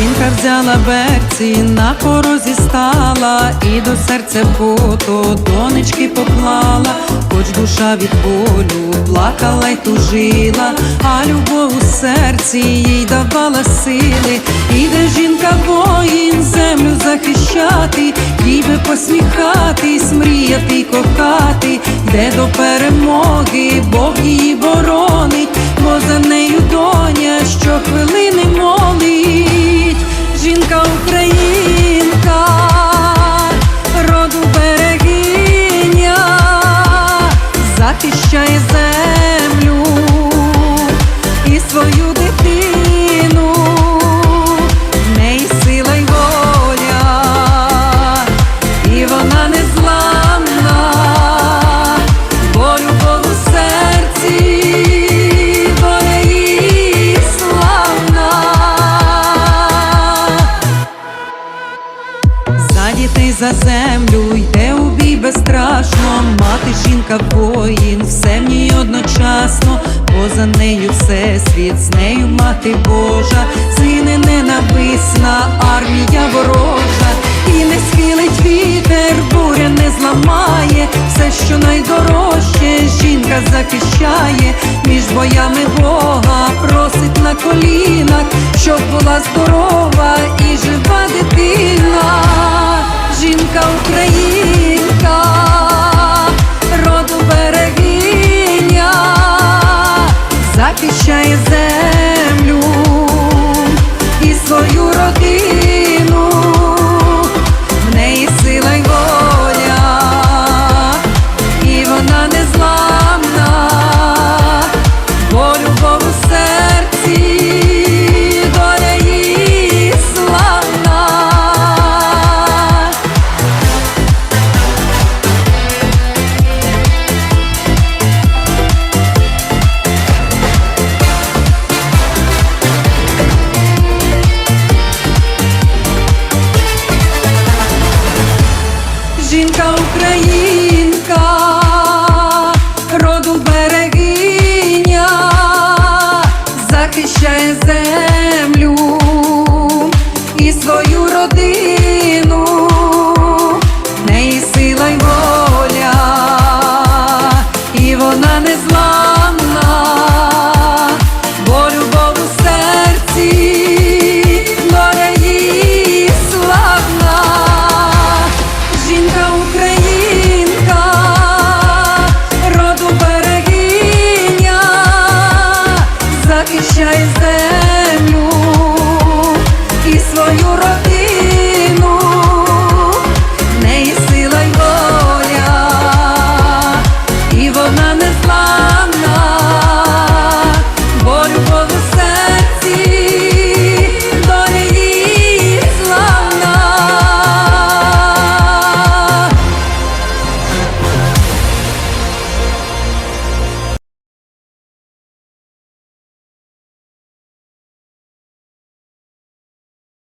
Жінка взяла берці, на порозі стала, і до серця фото донечки поклала, хоч душа від болю плакала й тужила, а любов у серці їй давала сили. Іде жінка воїн, землю захищати, їй би посміхатись, мріяти й кохати, йде до перемоги, Бог її боронить, бо за нею захищає землю і свою дитину, в неї сила й воля, і вона не зламна, Дітей за землю йде у бій безстрашно, мати жінка воїн, все в ній одночасно, бо за нею все світ, з нею мати Божа, сине ненависна, армія ворожа, і не схилить вітер, буря не зламає, все, що найдорожче, жінка захищає, між боями Бога просить на колінах, щоб була здорова і жива дитина, жінка жінка українка, роду берегиня захищає землю. землю і свою родину.